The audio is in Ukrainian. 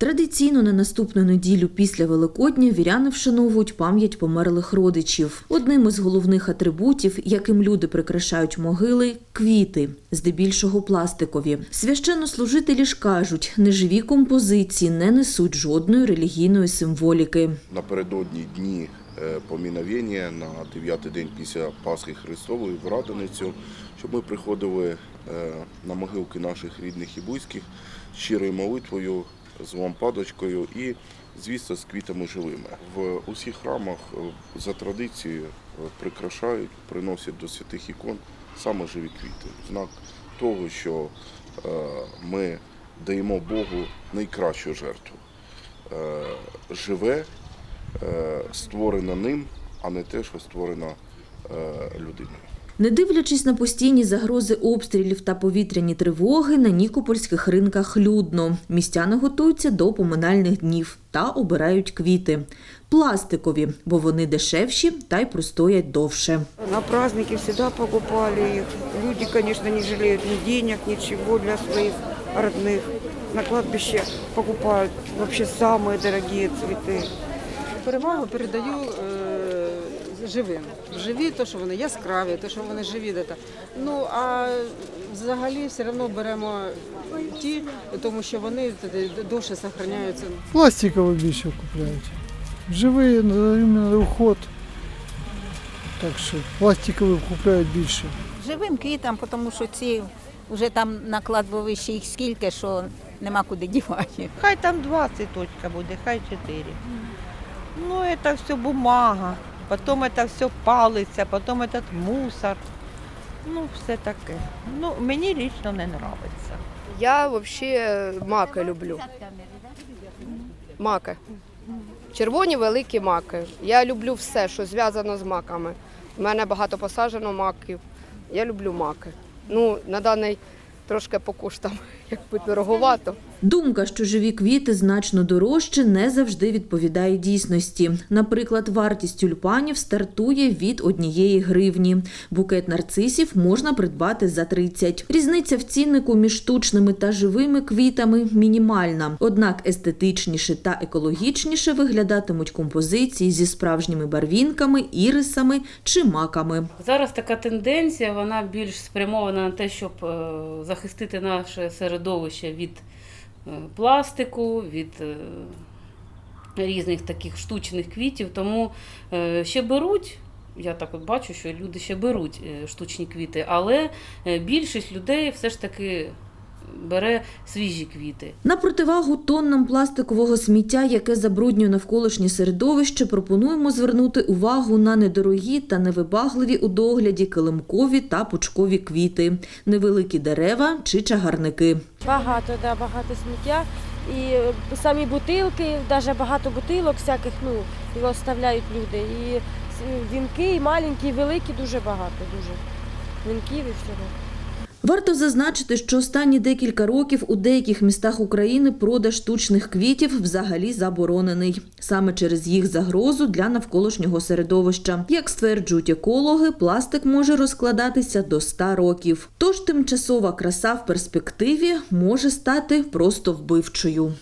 Традиційно на наступну неділю після Великодня віряни вшановують пам'ять померлих родичів. Одним із головних атрибутів, яким люди прикрашають могили квіти, здебільшого пластикові. Священнослужителі ж кажуть, неживі композиції не несуть жодної релігійної символіки. напередодні дні е, поміновення на дев'ятий день після Пасхи Христової в Радоницю, щоб ми приходили е, на могилки наших рідних і близьких щирою молитвою, з лампадочкою і, звісно, з квітами живими. В усіх храмах е, за традицією е, прикрашають, приносять до святих ікон саме живі квіти. Знак того, що е, ми даємо Богу найкращу жертву. Живе створена ним, а не те, що створена е, людиною. Не дивлячись на постійні загрози обстрілів та повітряні тривоги, на нікопольських ринках людно. Містяни готуються до поминальних днів та обирають квіти. Пластикові, бо вони дешевші та й простоять довше. На праздники всегда покупали их. Люди, конечно, не жалеют ни денег, ничего для своих родных. На кладбище покупают вообще самые дорогие цветы. Перевагу передаю живим. Живі, то що вони яскраві, то що вони живі. де-то. Ну а взагалі все одно беремо ті, тому що вони тоді довше зберігаються. Пластикові більше купляють. Живий іменно уход. Так що пластикові купляють більше. живим квітам, тому що ці вже там на кладбовищі їх скільки, що нема куди дівати. Хай там два цветочка буде, хай чотири. Ну, это все бумага, потом это все палиться, потом этот мусор. Ну, все таке. Ну, мені лично не подобається. Я взагалі маки люблю. Маки. Червоні великі маки. Я люблю все, що зв'язано з маками. У мене багато посаджено маків. Я люблю маки. Ну, на даний трошки по коштам, якби дороговато. Думка, що живі квіти значно дорожче, не завжди відповідає дійсності. Наприклад, вартість тюльпанів стартує від однієї гривні. Букет нарцисів можна придбати за 30. Різниця в ціннику між штучними та живими квітами мінімальна. Однак естетичніше та екологічніше виглядатимуть композиції зі справжніми барвінками, ірисами чи маками. Зараз така тенденція, вона більш спрямована на те, щоб е, захистити наше середовище від пластику, від е, різних таких штучних квітів. Тому е, ще беруть. Я так от бачу, що люди ще беруть е, штучні квіти, але е, більшість людей все ж таки бере свіжі квіти. На противагу тоннам пластикового сміття, яке забруднює навколишнє середовище, пропонуємо звернути увагу на недорогі та невибагливі у догляді килимкові та пучкові квіти, невеликі дерева чи чагарники. Багато, да, багато сміття. І е, самі бутилки, навіть багато бутилок всяких, ну, його оставляють люди. І вінки, і маленькі, і великі, дуже багато, дуже. Вінків і всього. Варто зазначити, що останні декілька років у деяких містах України продаж штучних квітів взагалі заборонений саме через їх загрозу для навколишнього середовища. Як стверджують екологи, пластик може розкладатися до 100 років. Тож тимчасова краса в перспективі може стати просто вбивчою.